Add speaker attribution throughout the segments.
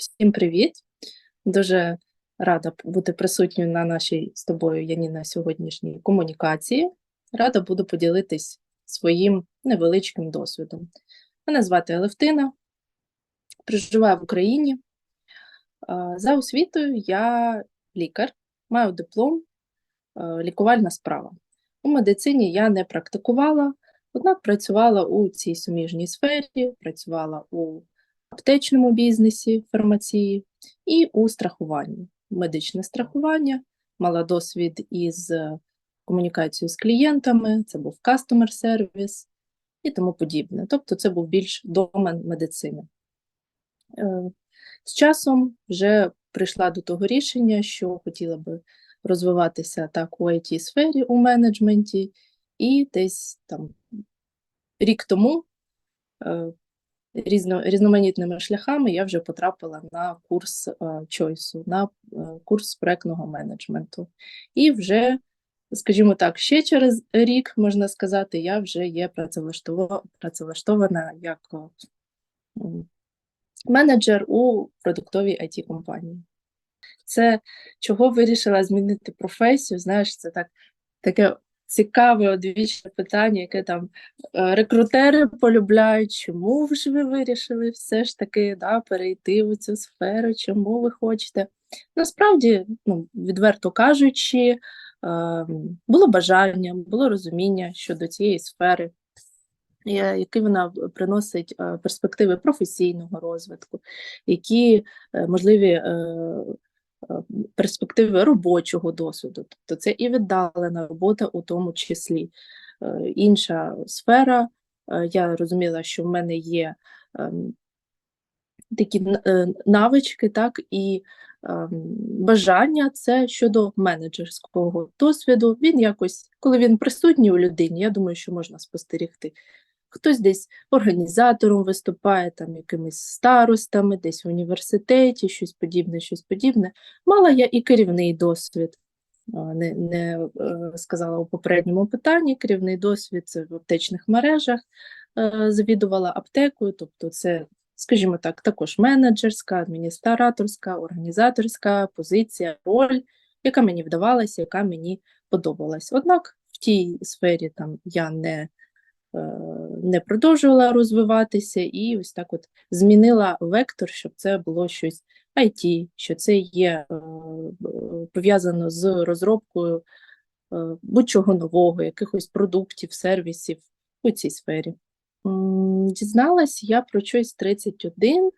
Speaker 1: Всім привіт! Дуже рада бути присутньою на нашій з тобою, Яніна, сьогоднішній комунікації. Рада буду поділитись своїм невеличким досвідом. Мене звати Алевтина, проживаю в Україні. За освітою я лікар, маю диплом, лікувальна справа. У медицині я не практикувала, однак працювала у цій суміжній сфері, працювала у аптечному бізнесі, фармації і у страхуванні. Медичне страхування, мала досвід із комунікацією з клієнтами, це був customer service і тому подібне. Тобто це був більш домен медицини. Е, З часом вже прийшла до того рішення, що хотіла би розвиватися так у IT-сфері, у менеджменті, і десь там рік тому е, різно, різноманітними шляхами я вже потрапила на курс е, чойсу, на е, курс проектного менеджменту. І вже, скажімо так, ще через рік, можна сказати, я вже є працевлаштова- працевлаштована як е, менеджер у продуктовій it компанії Це чого вирішила змінити професію, знаєш, це так, таке цікаве одвічне питання, яке там е, рекрутери полюбляють, чому ж ви вирішили все ж таки да, перейти у цю сферу, чому ви хочете. Насправді, ну, відверто кажучи, е, було бажання, було розуміння щодо цієї сфери, я- які вона приносить е, перспективи професійного розвитку, які е, можливі е, е, перспективи робочого досвіду. Тобто це і віддалена робота у тому числі. Е, Інша сфера, е, я розуміла, що в мене є ем, такі е, навички, так, і ем, бажання це щодо менеджерського досвіду. Він якось, коли він присутній у людині, я думаю, що можна спостерігти. Хтось десь організатором виступає, там якимись старостами, десь в університеті, щось подібне, щось подібне. Мала я і керівний досвід. Не, не е, сказала у попередньому питанні. Керівний досвід це в аптечних мережах, е, завідувала аптекою, тобто це, скажімо так, також менеджерська, адміністраторська, організаторська позиція, роль, яка мені вдавалася, яка мені подобалась. Однак в тій сфері там я не не продовжувала розвиватися і ось так от змінила вектор, щоб це було щось IT, що це є е, пов'язано з розробкою е, будь-чого нового, якихось продуктів, сервісів у цій сфері. Дізналась я про щось 31,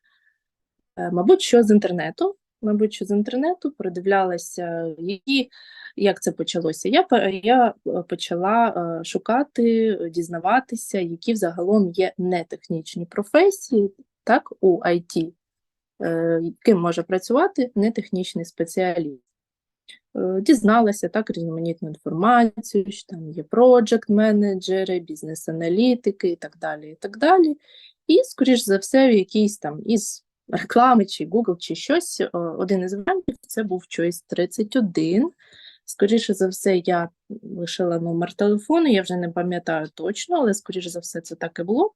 Speaker 1: е, мабуть, що з інтернету. Мабуть, що з інтернету продивлялася, які, як це почалося. Я, я е, почала е, шукати, е, дізнаватися, які взагалом є нетехнічні професії, так, у IT, ким може працювати нетехнічний спеціаліст. Дізналася так різноманітну інформацію, що там є проджект-менеджери, бізнес-аналітики і так далі. І так далі. І, скоріш за все, в якійсь там із реклами чи Google, чи щось, один із варіантів це був Choice 31. Скоріше за все, я лишила номер телефону, я вже не пам'ятаю точно, але скоріше за все, це так і було.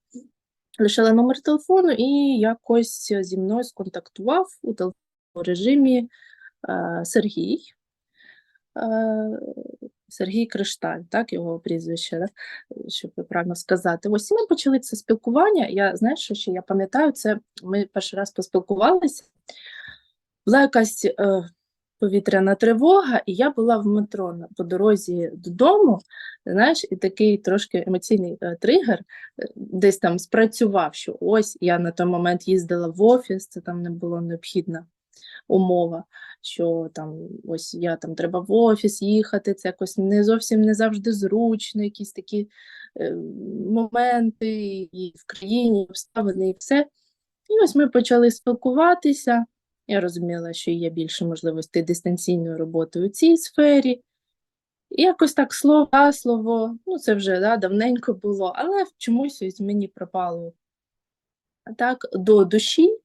Speaker 1: Лишила номер телефону і якось зі мною сконтактував у телефонному режимі е, Сергій. Е, Сергій Кришталь, так його прізвище, да? щоб правильно сказати. Ось ми почали це спілкування. Я знаєш, що ще я пам'ятаю, це ми перший раз поспілкувалися. Була якась е, повітряна тривога, і я була в метро на- по дорозі додому. Знаєш, і такий трошки емоційний е, тригер е, десь там спрацював, що ось я на той момент їздила в офіс, це там не було необхідна умова, що там ось я там треба в офіс їхати, це якось не зовсім не завжди зручно, якісь такі е, моменти і в країні, обставини, і все. І ось ми почали спілкуватися. Я розуміла, що є більше можливостей дистанційної роботи у цій сфері. І якось так слово слово, ну це вже да, давненько було, але чомусь ось мені пропало так до душі.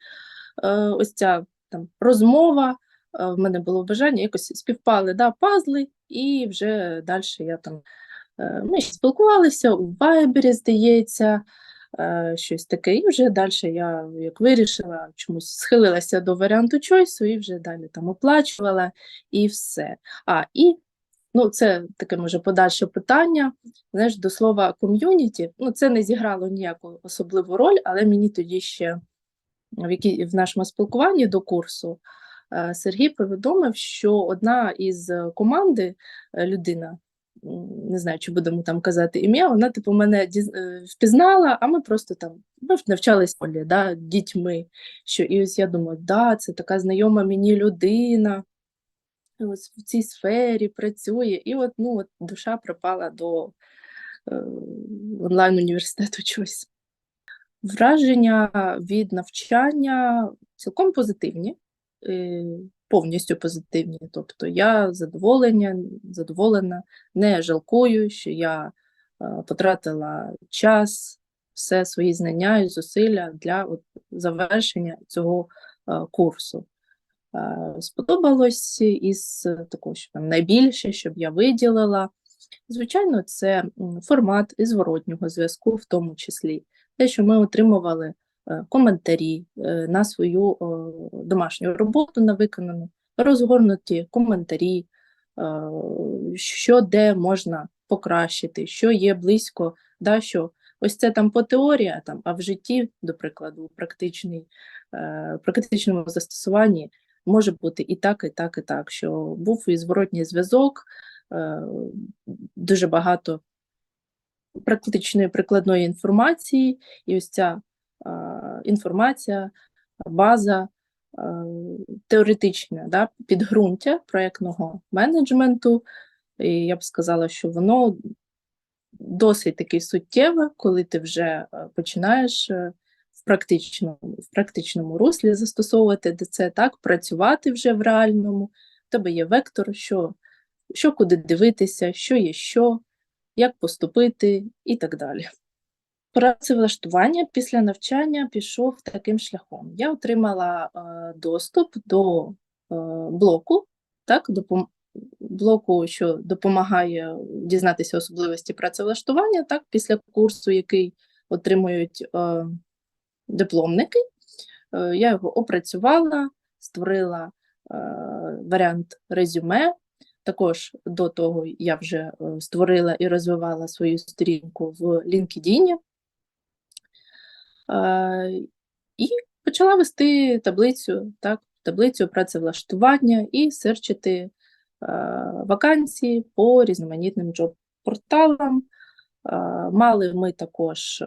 Speaker 1: Е, ось ця там розмова, е, в мене було бажання, якось співпали да, пазли, і вже далі я там. е, Ми спілкувалися у Вайбері, здається, щось таке. І вже далі я як вирішила, чомусь схилилася до варіанту чойсу і вже далі там оплачувала і все. А, і ну, це таке може подальше питання. Знаєш, до слова ком'юніті, ну це не зіграло ніяку особливу роль, але мені тоді ще в, які, в нашому спілкуванні до курсу е, Сергій повідомив, що одна із команди е, людина, м, не знаю, чи будемо там казати ім'я, вона типу мене е, впізнала, а ми просто там ми навчалися да, дітьми. Що, і ось я думаю, да, це така знайома мені людина. Ось в цій сфері працює, і от ну от душа припала до е, онлайн університету чогось. Враження від навчання цілком позитивні, е, повністю позитивні. Тобто я задоволення, задоволена, не жалкую, що я е, потратила час, все свої знання і зусилля для от, завершення цього е, курсу. Е, Сподобалось із такого, що там найбільше, щоб я виділила. Звичайно, це формат зворотнього зв'язку, в тому числі те, що ми отримували коментарі е, на свою е, домашню роботу на виконану, розгорнуті коментарі, е, що де можна покращити, що є близько, да, що ось це там по теорії, там, а в житті, до прикладу, у е, практичному застосуванні може бути і так, і так, і так, що був і зворотній зв'язок, е, дуже багато практичної прикладної інформації, і ось ця е, інформація, база е, теоретичне да, підґрунтя проєктного менеджменту. І я б сказала, що воно досить таки суттєве, коли ти вже е, починаєш е, в практичному, в практичному руслі застосовувати це так, працювати вже в реальному. В тебе є вектор, що, що куди дивитися, що є що, як поступити і так далі. Працевлаштування після навчання пішов таким шляхом. Я отримала е, доступ до е, блоку, так, допом- блоку, що допомагає дізнатися особливості працевлаштування, так, після курсу, який отримують е, дипломники. Е, я його опрацювала, створила е, варіант резюме. Також до того я вже е, створила і розвивала свою сторінку в LinkedIn. Е, І почала вести таблицю, так, таблицю працевлаштування і серчити е, вакансії по різноманітним джоб-порталам. Е, Мали ми також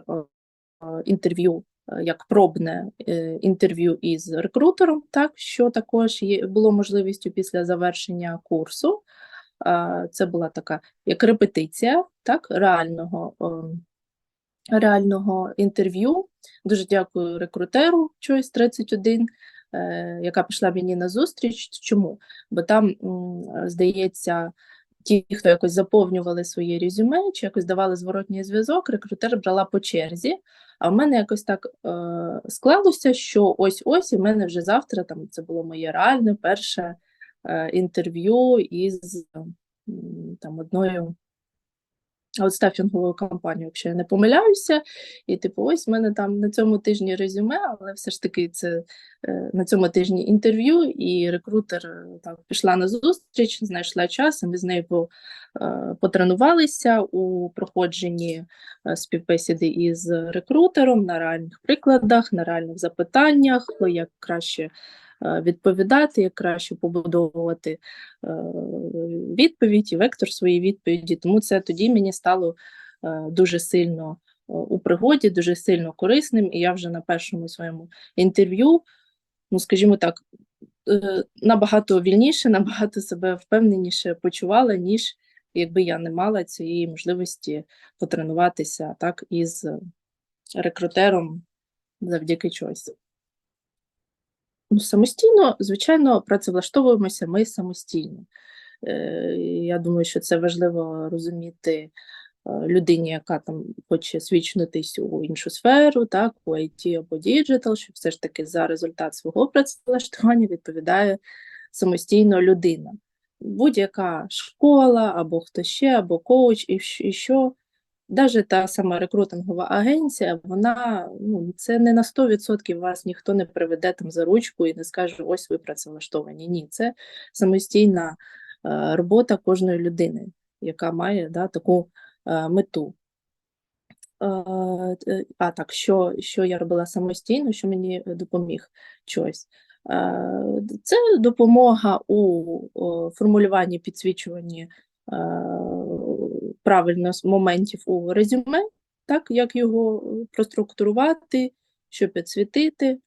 Speaker 1: інтерв'ю, як пробне інтерв'ю із рекрутером, так, що також є, було можливістю після завершення курсу. Це була така як репетиція так, реального, е, реального інтерв'ю. Дуже дякую рекрутеру Choice 31, е, яка пішла мені на зустріч. Чому? Бо там, здається, ті, хто якось заповнювали своє резюме чи якось давали зворотній зв'язок, рекрутер брала по черзі. А в мене якось так е, склалося, що ось-ось, і в мене вже завтра там це було моє реальне перше е, інтерв'ю із там одною аутстафінговою компанією, якщо я не помиляюся. І типу, ось в мене там на цьому тижні резюме, але все ж таки це е, на цьому тижні інтерв'ю, і рекрутер е, так пішла на зустріч, знайшла час, і ми з нею е, потренувалися у проходженні співбесіди із рекрутером на реальних прикладах, на реальних запитаннях, як краще відповідати, як краще побудовувати е, відповідь і вектор своєї відповіді. Тому це тоді мені стало е, дуже сильно е, у пригоді, дуже сильно корисним. І я вже на першому своєму інтерв'ю, ну скажімо так, е, набагато вільніше, набагато себе впевненіше почувала, ніж якби я не мала цієї можливості потренуватися так із рекрутером завдяки чогось. Ну, самостійно, звичайно, працевлаштовуємося ми самостійно. Е, Я думаю, що це важливо розуміти е, людині, яка там хоче свідчитись у іншу сферу, так, у IT або діджитал, що все ж таки за результат свого працевлаштування відповідає самостійно людина. Будь-яка школа, або хто ще, або коуч, і що навіть та сама рекрутингова агенція, вона ну, це не на 100% вас ніхто не приведе там за ручку і не скаже, ось ви працевлаштовані. Ні, це самостійна е, робота кожної людини, яка має да, таку е, мету. Е, е, А так, що, що я робила самостійно, що мені допоміг щось? Е, Це допомога у о, формулюванні, підсвічуванні е, правильно з моментів у резюме, так, як його проструктурувати, що підсвітити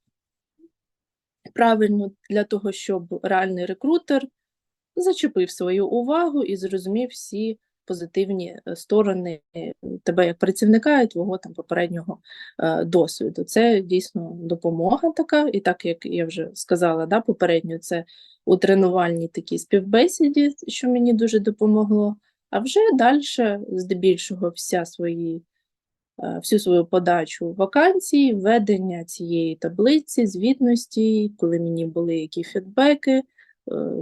Speaker 1: правильно для того, щоб реальний рекрутер зачепив свою увагу і зрозумів всі позитивні е, сторони е, тебе як працівника і твого там попереднього е, досвіду. Це дійсно допомога така, і так як я вже сказала, да, попередньо це у тренувальній такій співбесіді, що мені дуже допомогло. А вже далі, здебільшого, вся свої, е, всю свою подачу вакансій, ведення цієї таблиці, звітності, коли мені були які фідбеки, е,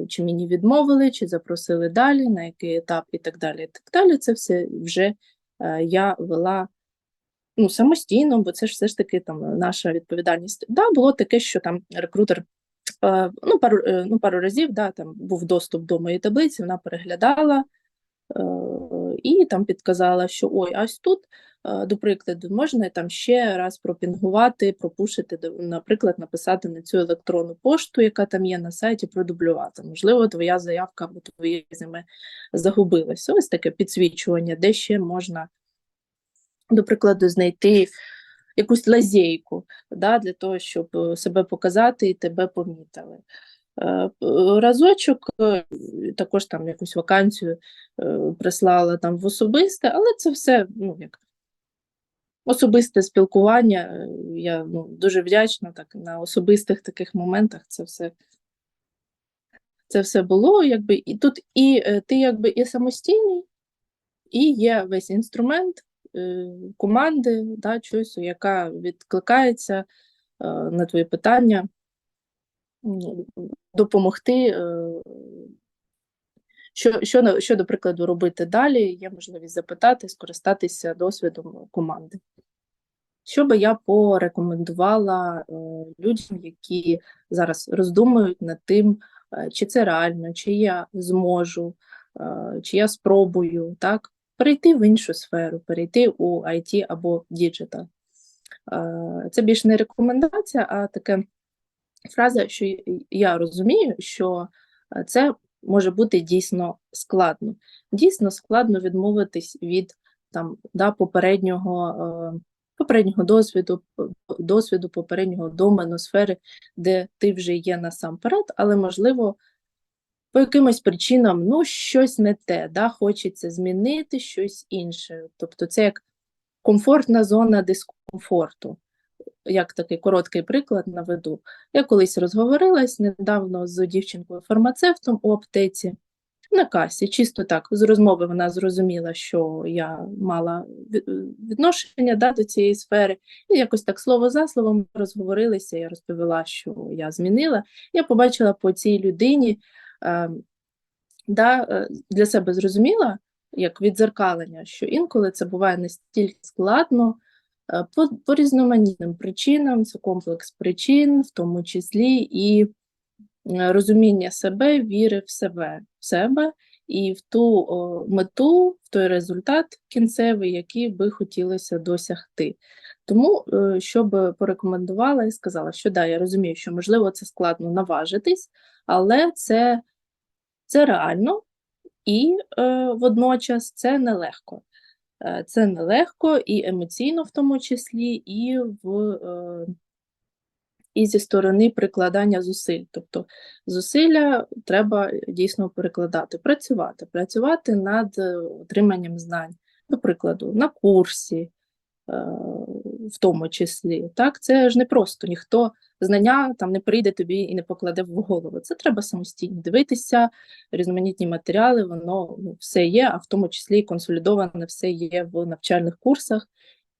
Speaker 1: чи мені відмовили, чи запросили далі, на який етап і так далі. І так далі. Це все вже е, я вела ну, самостійно, бо це ж все ж таки там наша відповідальність. Да, було таке, що там рекрутер. Ну, пару, ну, пару разів да, там був доступ до моєї таблиці, вона переглядала, і там підказала, що ой, ось тут, е, до прикладу, можна там ще раз пропінгувати, пропушити, наприклад, написати на цю електронну пошту, яка там є на сайті, продублювати. Можливо, твоя заявка або твоє резюме загубилося. Ось таке підсвічування, де ще можна, до прикладу, знайти якусь лазейку да, для того, щоб е, себе показати і тебе помітили. Е, п- Разочок е, також там якусь вакансію прислала там в особисте, але це все ну, як особисте спілкування. Е, Я ну, дуже вдячна так на особистих таких моментах це все. Це все було, якби і тут і е, ти якби і самостійний, і є весь інструмент е, команди, да, чогось, яка відкликається е, на твої питання, допомогти. е, Що, що, що, до прикладу, робити далі, є можливість запитати, скористатися досвідом команди. Що би я порекомендувала е, людям, які зараз роздумують над тим, е, чи це реально, чи я зможу, чи я спробую так, перейти в іншу сферу, перейти у IT або діджитал. Це більш не рекомендація, а така фраза, що я розумію, що е, це може бути дійсно складно. Дійсно складно відмовитись від там, да, попереднього, е, попереднього досвіду, досвіду, попереднього домену, сфери, де ти вже є насамперед, але можливо. По якимось причинам ну, щось не те, да, хочеться змінити щось інше. Тобто це як комфортна зона дискомфорту як такий короткий приклад наведу. Я колись розговорилась недавно з дівчинкою-фармацевтом у аптеці на касі. Чисто так, з розмови вона зрозуміла, що я мала відношення да, до цієї сфери. І якось так слово за словом розговорилися, я розповіла, що я змінила. Я побачила по цій людині, е, да, е, для себе зрозуміла, як відзеркалення, що інколи це буває настільки складно, Е, По, по різноманітним причинам, це комплекс причин, в тому числі і е, розуміння себе, віри в себе, в себе і в ту о, мету, в той результат кінцевий, який би хотілося досягти. Тому, е, що би порекомендувала і сказала, що да, я розумію, що можливо це складно наважитись, але це, це реально і е, водночас це нелегко. Е, Це нелегко і емоційно в тому числі, і в е, і зі сторони прикладання зусиль. Тобто зусилля треба дійсно перекладати, працювати, працювати над е, отриманням знань, до прикладу, на курсі, е, в тому числі. Так, це ж не просто ніхто знання там не прийде тобі і не покладе в голову. Це треба самостійно дивитися, різноманітні матеріали, воно ну, все є, а в тому числі консолідоване все є в навчальних курсах,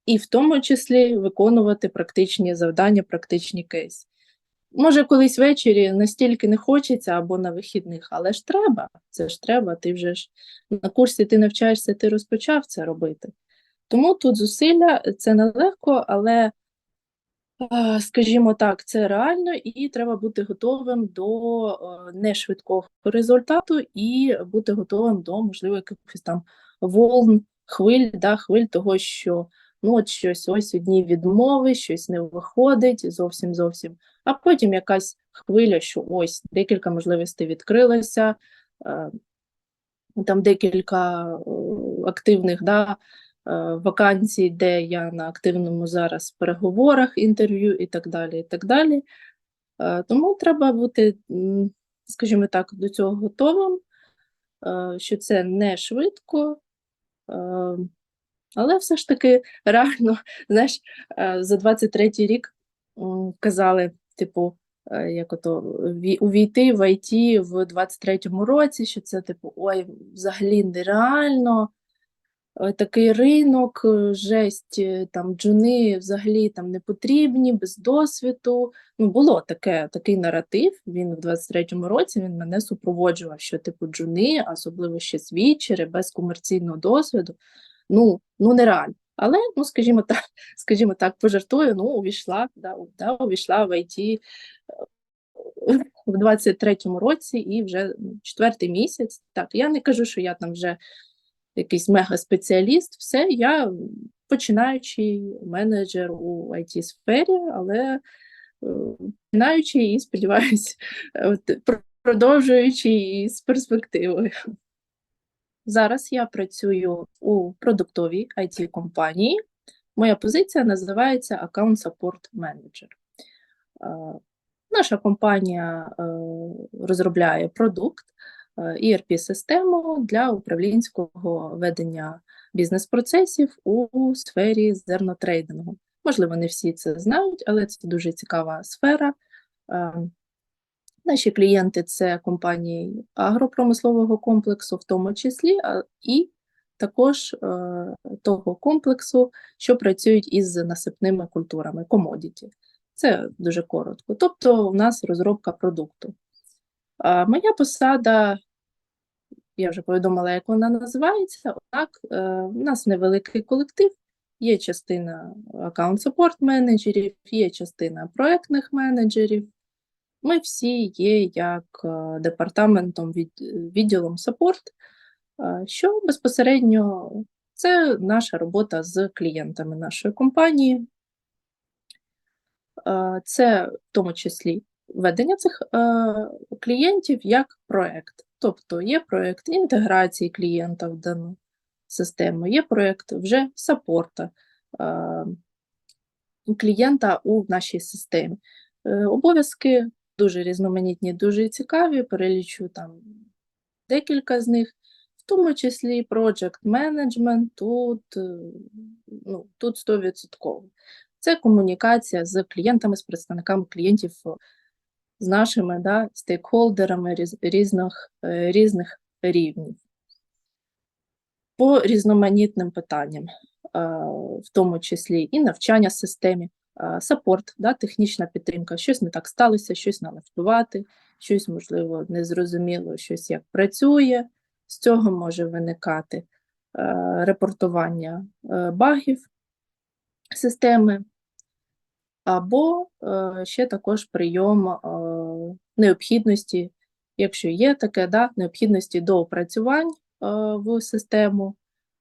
Speaker 1: і в тому числі виконувати практичні завдання, практичні кейси. Може, колись ввечері настільки не хочеться або на вихідних, але ж треба, це ж треба, ти вже ж на курсі ти навчаєшся, ти розпочав це робити. Тому тут зусилля це нелегко, але, скажімо так, це реально, і треба бути готовим до е, нешвидкого результату і бути готовим до, можливо, якихось там волн, хвиль, да, хвиль того, що ну от щось ось одні відмови, щось не виходить зовсім зовсім. А потім якась хвиля, що ось декілька можливостей відкрилося, е, там декілька е, активних да, е, вакансій, де я на активному зараз переговорах, інтерв'ю і так далі. і так далі. Е, Тому треба бути, скажімо так, до цього готовим, е, що це не швидко, е, але все ж таки реально, знаєш, е, за 23-й рік казали, типу, е, як ото увійти в IT в 23-му році, що це, типу, ой, взагалі нереально. Е, Такий ринок, е, жесть, е, там джуни взагалі там не потрібні, без досвіду. Ну, було таке, такий наратив. Він в 23-му році він мене супроводжував, що типу джуни, особливо ще свічери, без комерційного досвіду. Ну, ну нереально. Але, ну, скажімо так, скажімо так, пожартую, ну, увійшла, да, да, увійшла в IT в 23-му році і вже ну, четвертий місяць. Так, я не кажу, що я там вже якийсь мега-спеціаліст, все, я починаючий менеджер у IT-сфері, але е, починаючий і сподіваюся, продовжуючий з перспективою. Зараз я працюю у продуктовій it компанії. Моя позиція називається Account Support Manager. Е, Наша компанія е, розробляє продукт, е, ERP-систему для управлінського ведення бізнес-процесів у сфері зернотрейдингу. Можливо, не всі це знають, але це дуже цікава сфера. Е, Наші клієнти це компанії агропромислового комплексу, в тому числі, і також е, того комплексу, що працюють із насипними культурами, комодіті. Це дуже коротко. Тобто, у нас розробка продукту. Моя посада, я вже повідомила, як вона називається. Однак, е, у нас невеликий колектив, є частина аккаунт-саппорт менеджерів, є частина проектних менеджерів. Ми всі є як е, департаментом від, відділом саппорт, е, що безпосередньо це наша робота з клієнтами нашої компанії. Е, Це в тому числі ведення цих е, клієнтів як проект. Тобто є проект інтеграції клієнта в дану систему, є проект вже саппорта е, клієнта у нашій системі. Е, Обов'язки дуже різноманітні, дуже цікаві, перелічу там декілька з них, в тому числі project management, тут, е, ну, тут 100%. Це комунікація з клієнтами, з представниками клієнтів, з нашими да, стейкхолдерами різ, різних, е, різних рівнів. По різноманітним питанням, е, в тому числі і навчання системі, е, саппорт, да, технічна підтримка, щось не так сталося, щось налаштувати, щось, можливо, незрозуміло, щось як працює, з цього може виникати репортування багів системи, або ще також прийом необхідності, якщо є таке, да, необхідності до опрацювань е, в систему,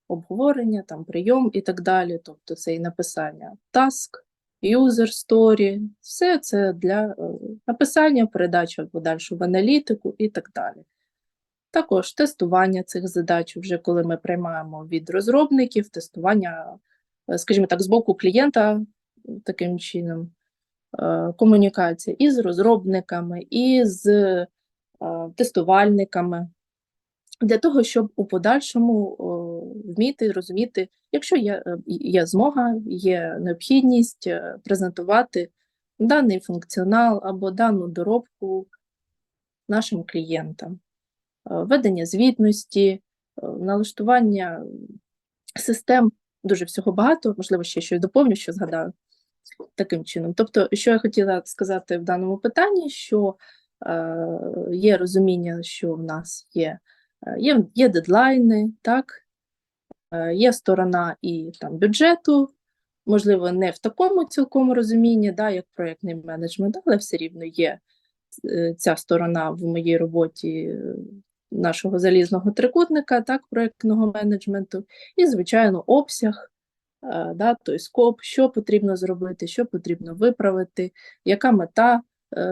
Speaker 1: обговорення, там, прийом і так далі. Тобто це і написання task, user story, все це для е, написання, передача подальшу в аналітику і так далі. Також тестування цих задач, вже коли ми приймаємо від розробників, тестування, е, скажімо так, з боку клієнта таким чином комунікація і з розробниками, і з е, тестувальниками, для того, щоб у подальшому вміти розуміти, якщо є, е, є змога, є необхідність е, презентувати даний функціонал або дану доробку нашим клієнтам, Е, ведення звітності, е, налаштування систем, дуже всього багато, можливо, ще щось доповню, що згадаю таким чином. Тобто, що я хотіла сказати в даному питанні, що е, є розуміння, що в нас є, е, є, є дедлайни, так, Е, Є сторона і там бюджету, можливо, не в такому цілком розумінні, да, як проєктний менеджмент, але все рівно є е, ця сторона в моїй роботі е, нашого залізного трикутника, так, проєктного менеджменту, і, звичайно, обсяг, да, той скоп, що потрібно зробити, що потрібно виправити, яка мета е,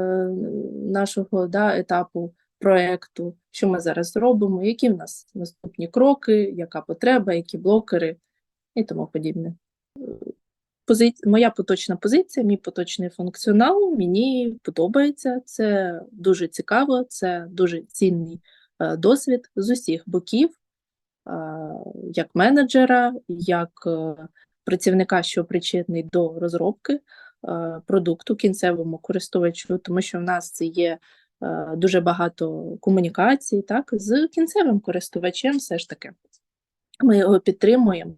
Speaker 1: нашого да, етапу проєкту, що ми зараз зробимо, які в нас наступні кроки, яка потреба, які блокери і тому подібне. Пози... Моя поточна позиція, мій поточний функціонал мені подобається. Це дуже цікаво, це дуже цінний е, досвід з усіх боків, е, як менеджера, як е, працівника, що причетний до розробки е, продукту кінцевому користувачу, тому що в нас це є е, дуже багато комунікацій так, з кінцевим користувачем, все ж таки. Ми його підтримуємо.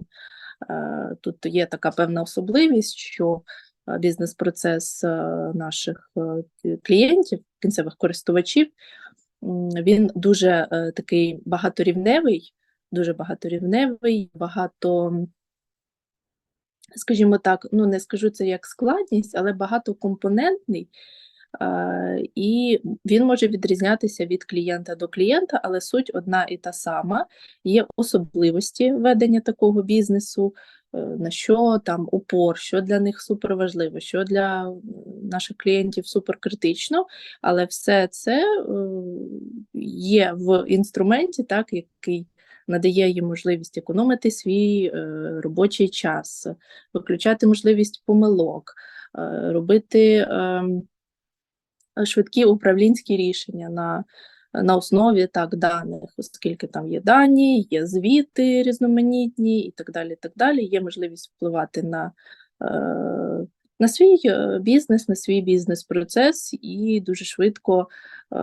Speaker 1: Е, Тут є така певна особливість, що е, бізнес-процес е, наших е, клієнтів, кінцевих користувачів, він дуже е, такий багаторівневий, дуже багаторівневий, багато, скажімо так, ну не скажу це як складність, але багатокомпонентний. І він може відрізнятися від клієнта до клієнта, але суть одна і та сама. Є особливості ведення такого бізнесу, е, на що там упор, що для них суперважливо, що для наших клієнтів суперкритично, але все це е, є в інструменті, так, який надає їм можливість економити свій е, робочий час, виключати можливість помилок, е, робити. ем, швидкі управлінські рішення на, на основі так, даних, оскільки там є дані, є звіти різноманітні і так далі. так далі. Є можливість впливати на, е, на свій бізнес, на свій бізнес-процес і дуже швидко е,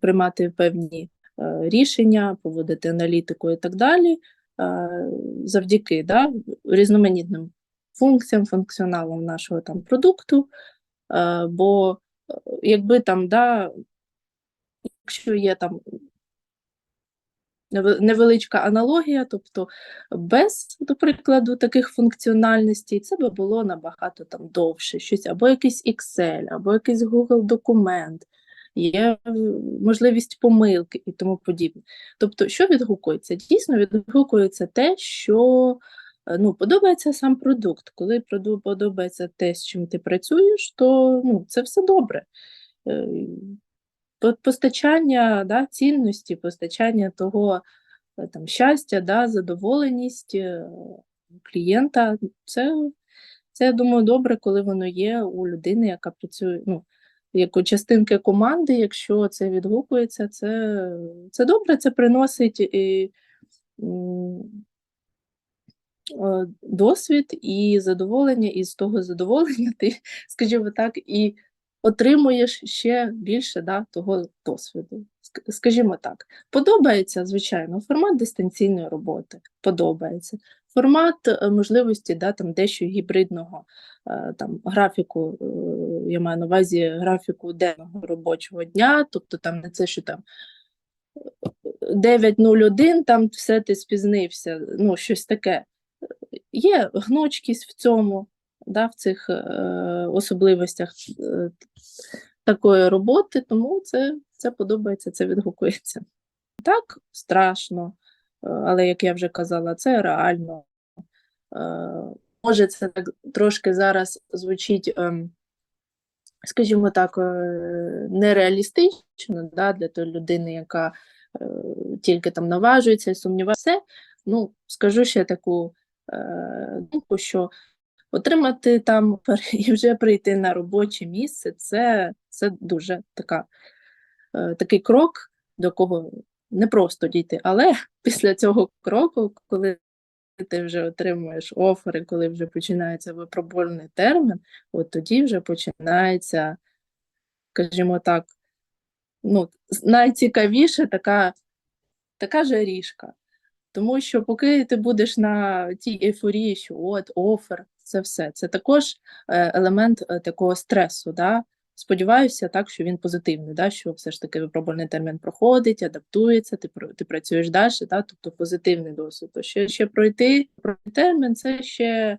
Speaker 1: приймати певні рішення, поводити аналітику і так далі. е, Завдяки да, різноманітним функціям, функціоналам нашого там продукту. Е, Бо якби там, да, якщо є там невеличка аналогія, тобто без, до прикладу, таких функціональностей, це би було набагато там довше, щось або якийсь Excel, або якийсь Google документ, є е, можливість помилки і тому подібне. Тобто, що відгукується? Дійсно відгукується те, що е, ну, подобається сам продукт. Коли подобається те, з чим ти працюєш, то ну, це все добре. Е, Постачання да, цінності, постачання того там, щастя, да, задоволеність клієнта, це, це, я думаю, добре, коли воно є у людини, яка працює, ну, як частинки команди, якщо це відгукується, це, це добре, це приносить і, е, досвід і задоволення, і з того задоволення ти, скажімо так, і отримуєш ще більше да, того досвіду. Скажімо так, подобається, звичайно, формат дистанційної роботи, подобається. Формат е, можливості да, там, дещо гібридного е, там, графіку, я маю на увазі графіку денного робочого дня, тобто там не це, що там 9.01, там все ти спізнився, ну, щось таке. Є гнучкість в цьому, да, в цих е, особливостях е, такої роботи, тому це, це подобається, це відгукується. Так, страшно, е, але як я вже казала, це реально. Е, Може, це так трошки зараз звучить, ем, скажімо так, е, нереалістично да, для тої людини, яка е, тільки там наважується і сумнівається. Ну, скажу ще таку е, думку, що отримати там і вже прийти на робоче місце, це, це дуже така, такий крок, до кого не просто дійти. Але після цього кроку, коли ти вже отримуєш офери, коли вже починається випробувальний термін, от тоді вже починається, скажімо так, ну, найцікавіше така, така жарішка. Тому що поки ти будеш на тій ейфорії, що от офер, це все. Це також е, елемент е, такого стресу, да? Сподіваюся, так, що він позитивний, да, що все ж таки випробувальний термін проходить, адаптується, ти, про- ти працюєш далі, да, тобто позитивний досвід. То ще, ще пройти, пройти термін, це ще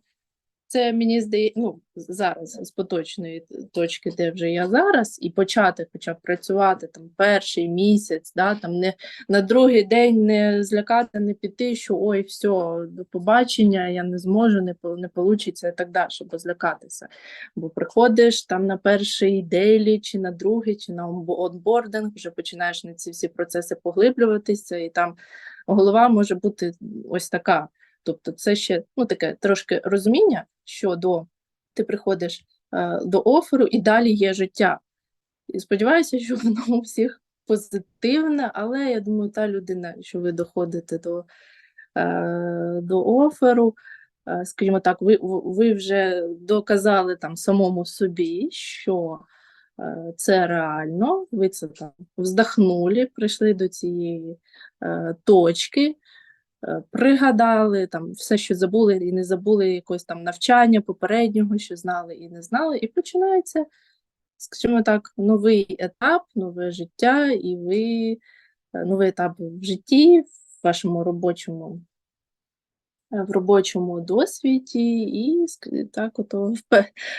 Speaker 1: це мені здається, ну зараз з поточної точки, де вже я зараз, і почати хоча б працювати там перший місяць, да, там не на другий день не злякати, не піти, що ой, все, до побачення, я не зможу, не не получиться і так далі, щоб злякатися. Бо приходиш там на перший дейлі, чи на другий, чи на онбо- онбординг, вже починаєш на ці всі процеси поглиблюватися, і там голова може бути ось така. Тобто, це ще ну таке трошки розуміння, що до ти приходиш е, до оферу і далі є життя. І сподіваюся, що воно у всіх позитивне, але я думаю, та людина, що ви доходите до, е, до оферу, е, скажімо так, ви, ви вже доказали там самому собі, що е, це реально, ви це там вздохнули, прийшли до цієї е, точки пригадали там все, що забули і не забули якогось там навчання попереднього, що знали і не знали, і починається, скажімо так, новий етап, нове життя, і ви е, новий етап в житті, в вашому робочому. В робочому досвіді, і так ото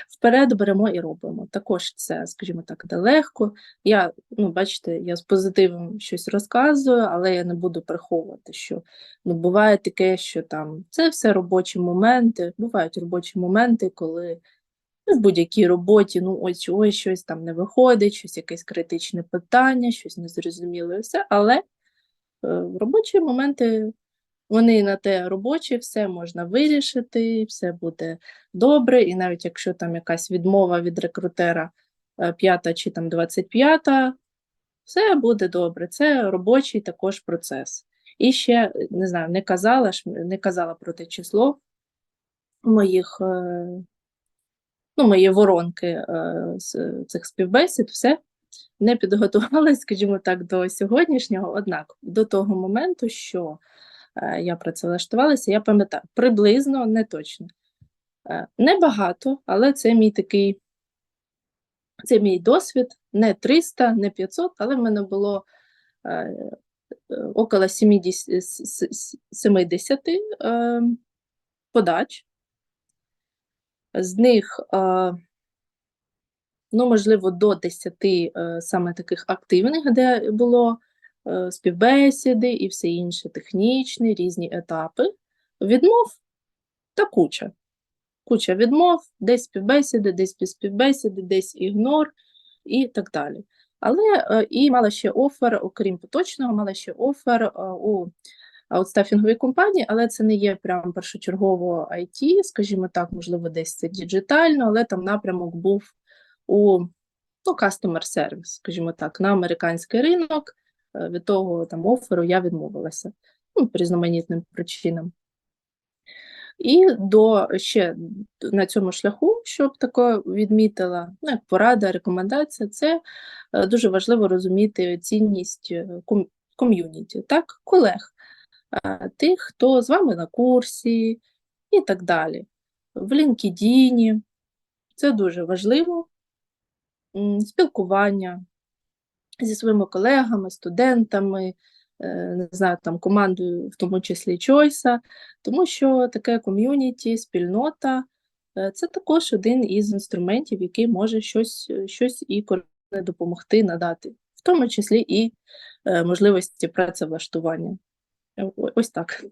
Speaker 1: вперед беремо і робимо. Також це, скажімо так, нелегко. Я, ну, бачите, я з позитивом щось розказую, але я не буду приховувати, що ну, буває таке, що там це все робочі моменти. Бувають робочі моменти, коли ну, в будь-якій роботі, ну ось ось щось там не виходить, щось якесь критичне питання, щось незрозуміле, все. Але е, робочі моменти вони на те робочі, все можна вирішити, все буде добре. І навіть якщо там якась відмова від рекрутера е, п'ята чи там двадцять п'ята, все буде добре. Це робочий також процес. І ще е, не знаю, не казала ж, не казала про те число моїх, е, ну, мої воронки з цих співбесід, все не підготувалась, скажімо так, до сьогоднішнього. Однак до того моменту, що я працевлаштувалася, я пам'ятаю, приблизно не точно. Е, Небагато, але це мій такий, це мій досвід, не 300, не 500, але в мене було е, е, около 70, с- с- с- 70 е, подач. З них, е, ну, можливо, до 10 е, саме таких активних, де було е, співбесіди і все інше, технічні, різні етапи. Відмов та куча. Куча відмов, десь співбесіди, десь співбесіди, десь ігнор і так далі. Але е, і мала ще офер, окрім поточного, мала ще офер е, у аутстафінговій компанії, але це не є прям першочергово IT, скажімо так, можливо, десь це діджитально, але там напрямок був у ну, customer service, скажімо так, на американський ринок. Е, Від того там оферу я відмовилася ну, по різноманітним причинам. І до ще на цьому шляху, щоб таке відмітила, ну, як порада, рекомендація, це е, дуже важливо розуміти цінність е, ком- ком'юніті, так, колег, тих, хто з вами на курсі і так далі. В LinkedIn. Це дуже важливо. Спілкування зі своїми колегами, студентами, е, не знаю, там командою, в тому числі Чойса, тому що таке ком'юніті, спільнота е, це також один із інструментів, який може щось, щось і допомогти надати, в тому числі і е, можливості працевлаштування. Ось так.